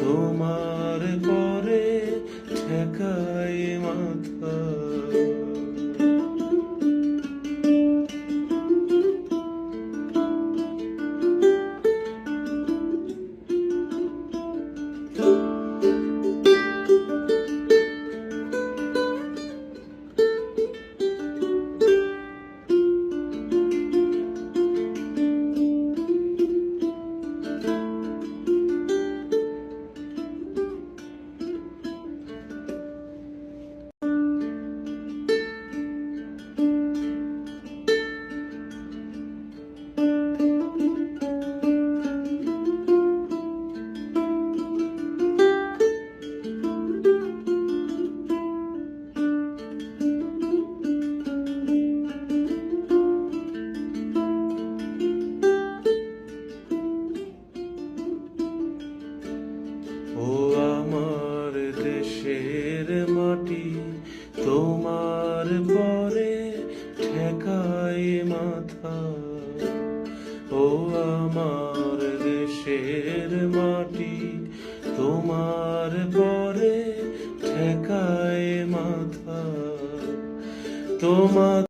তোমার পরে ঠেকায় মাথা। ও আমার দেশের মাটি, তোমার পরে ঠেকায় মাথা। ও আমার দেশের মাটি, তোমার পরে ঠেকায় মাথা। তোমার